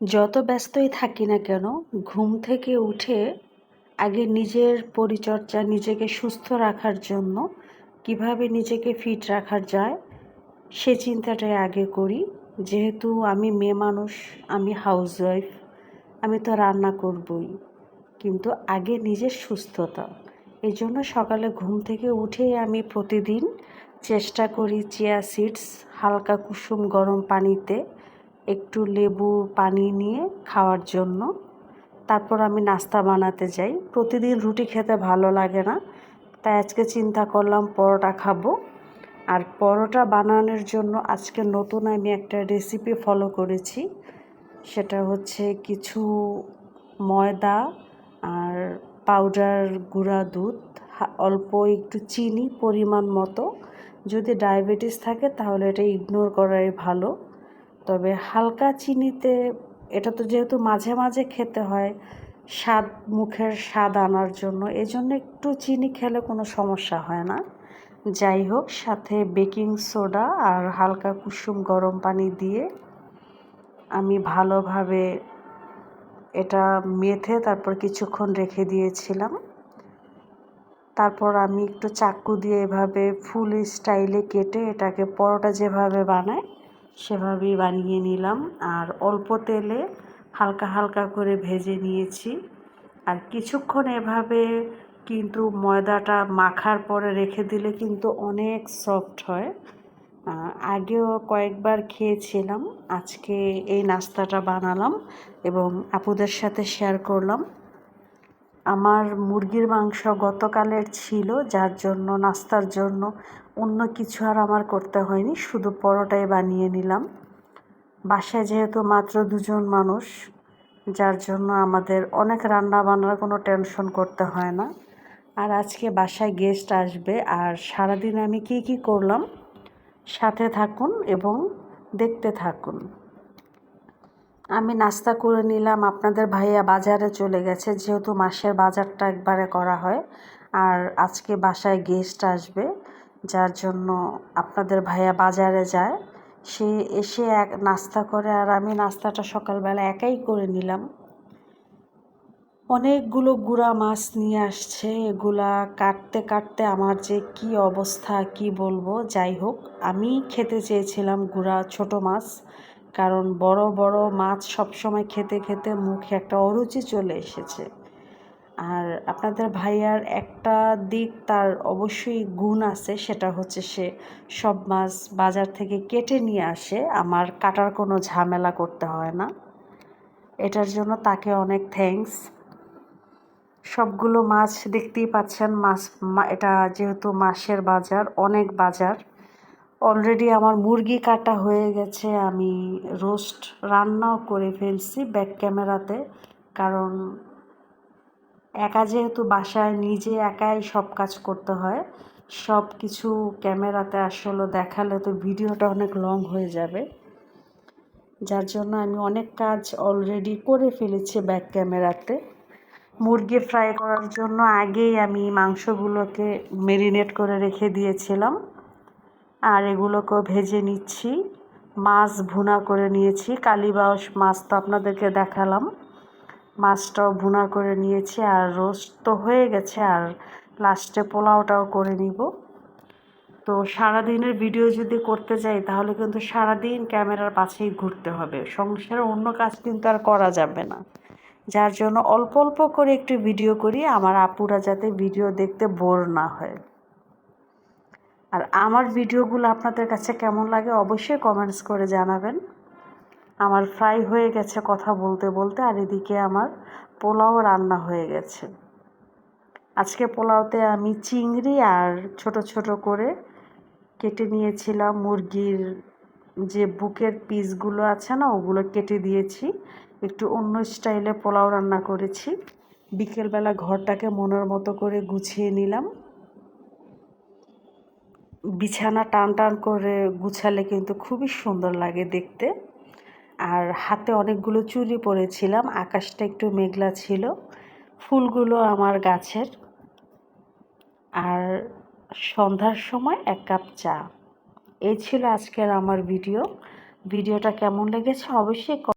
যত ব্যস্তই থাকি না কেন, ঘুম থেকে উঠে আগে নিজের পরিচর্যা, নিজেকে সুস্থ রাখার জন্য কীভাবে নিজেকে ফিট রাখার যায়, সে চিন্তাটাই আগে করি। যেহেতু আমি মেয়ে মানুষ, আমি হাউসওয়াইফ আমি তো রান্না করবই। কিন্তু আগে নিজের সুস্থতা এই জন্য সকালে ঘুম থেকে উঠেই আমি প্রতিদিন চেষ্টা করি, চিয়া সিডস, হালকা কুসুম গরম পানিতে একটু লেবু পানি নিয়ে খাওয়ার জন্য। তারপর আমি নাস্তা বানাতে যাই। প্রতিদিন রুটি খেতে ভালো লাগে না। তাই আজকে চিন্তা করলাম পরোটা খাব। আর পরোটা বানানোর জন্য আজকে নতুন আমি একটা রেসিপি ফলো করেছি। সেটা হচ্ছে কিছু ময়দা আর পাউডার গুঁড়া দুধ অল্প একটু চিনি পরিমাণ মতো। যদি ডায়াবেটিস থাকে তাহলে এটা ইগনোর করাই ভালো। তবে হালকা চিনিতে এটা তো যেহেতু মাঝে মাঝে খেতে হয়, স্বাদ, মুখের স্বাদ আনার জন্য, এজন্য একটু চিনি খেলে কোনো সমস্যা হয় না। যাই হোক, সাথে বেকিং সোডা আর হালকা কুসুম গরম পানি দিয়ে আমি ভালোভাবে এটা মেথে তারপর কিছুক্ষণ রেখে দিয়েছিলাম। তারপর আমি একটু চাকু দিয়ে এভাবে ফুল স্টাইলে কেটে এটাকে পরোটা যেভাবে বানায় সেভাবেই বানিয়ে নিলাম। আর অল্প তেলে হালকা হালকা করে ভেজে নিয়েছি। আর কিছুক্ষণ এভাবে কিন্তু ময়দাটা মাখার পরে রেখে দিলে কিন্তু অনেক সফট হয়। আগেও কয়েকবার খেয়েছিলাম। আজকে এই নাস্তাটা বানালাম এবং আপুদের সাথে শেয়ার করলাম। আমার মুরগির মাংস গতকালের ছিল, যার জন্য, নাস্তার জন্য অন্য কিছু আর আমার করতে হয়নি, শুধু পরোটাই বানিয়ে নিলাম। বাসায় যেহেতু মাত্র দুজন মানুষ, যার জন্য আমাদের অনেক রান্না বান্নার কোনো টেনশন করতে হয় না। আর আজকে বাসায় গেস্ট আসবে, আর সারাদিন আমি কি কি করলাম, সাথে থাকুন এবং দেখতে থাকুন। আমি নাস্তা করে নিলাম। আপনাদের ভাইয়া বাজারে চলে গেছে, যেহেতু মাসের বাজারটা একবারে করা হয়। আর আজকে বাসায় গেস্ট আসবে, যার জন্য আপনাদের ভাইয়া বাজারে যায়। সে এসে এক নাস্তা করে, আর আমি নাস্তাটা সকালবেলা একাই করে নিলাম। অনেকগুলো গুঁড়া মাছ নিয়ে আসছে। এগুলা কাটতে কাটতে আমার যে কি অবস্থা, কি বলব? যাই হোক, আমি খেতে চেয়েছিলাম গুড়া, ছোট মাছ। কারণ বড় বড় মাছ সবসময় খেতে খেতে মুখে একটা অরুচি চলে এসেছে। আর আপনাদের ভাইয়ার একটা দিক তার অবশ্যই গুণ আছে, সেটা হচ্ছে সে সব মাছ বাজার থেকে কেটে নিয়ে আসে, আমার কাটার কোনো ঝামেলা করতে হয় না। এটার জন্য তাকে অনেক থ্যাংকস সবগুলো মাছ দেখতেই পাচ্ছেন, মাছ এটা যেহেতু মাছের বাজার, অনেক বাজার। অলরেডি আমার মুরগি কাটা হয়ে গেছে, আমি রোস্ট রান্নাও করে ফেলছি ব্যাক ক্যামেরাতে কারণ একা যেহেতু বাসায় নিজে একাই সব কাজ করতে হয়, সব কিছু ক্যামেরাতে আসলে দেখালে তো ভিডিওটা অনেক লং হয়ে যাবে। যার জন্য আমি অনেক কাজ অলরেডি করে ফেলেছি ব্যাক ক্যামেরাতে মুরগি ফ্রাই করার জন্য আগেই আমি মাংসগুলোকে মেরিনেট করে রেখে দিয়েছিলাম। আর এগুলোকেও ভেজে নিচ্ছি। মাছ ভুনা করে নিয়েছি। কালীবাউস মাছ তো আপনাদেরকে দেখালাম। মাছটাও ভুনা করে নিয়েছি আর রোস্ট তো হয়ে গেছে আর লাস্টে পোলাওটাও করে নিব। তো সারাদিনের ভিডিও যদি করতে যাই, তাহলে কিন্তু সারাদিন ক্যামেরার পাশেই ঘুরতে হবে। সংসারে অন্য কাজ কিন্তু আর করা যাবে না। যার জন্য অল্প অল্প করে একটু ভিডিও করি, আমার আপুরা যাতে ভিডিও দেখতে বোর না হয়। আর আমার ভিডিওগুলো আপনাদের কাছে কেমন লাগে অবশ্যই কমেন্টস করে জানাবেন। আমার ফ্রাই হয়ে গেছে কথা বলতে বলতে আর এদিকে আমার পোলাও রান্না হয়ে গেছে। আজকে পোলাওতে আমি চিংড়ি আর ছোট ছোট করে কেটে নিয়েছিলাম। মুরগির যে বুকের পিসগুলো আছে না, ওগুলো কেটে দিয়েছি। একটু অন্য স্টাইলে পোলাও রান্না করেছি। বিকেলবেলা ঘরটাকে মনের মতো করে গুছিয়ে নিলাম। বিছানা টান টান করে গুছালে কিন্তু খুবই সুন্দর লাগে দেখতে। আর হাতে অনেকগুলো চুরি পরেছিলাম, আকাশটা একটু মেঘলা ছিল। ফুলগুলো আমার গাছের। আর সন্ধ্যার সময় এক কাপ চা। এই ছিল আজকের আমার ভিডিও। ভিডিওটা কেমন লেগেছে অবশ্যই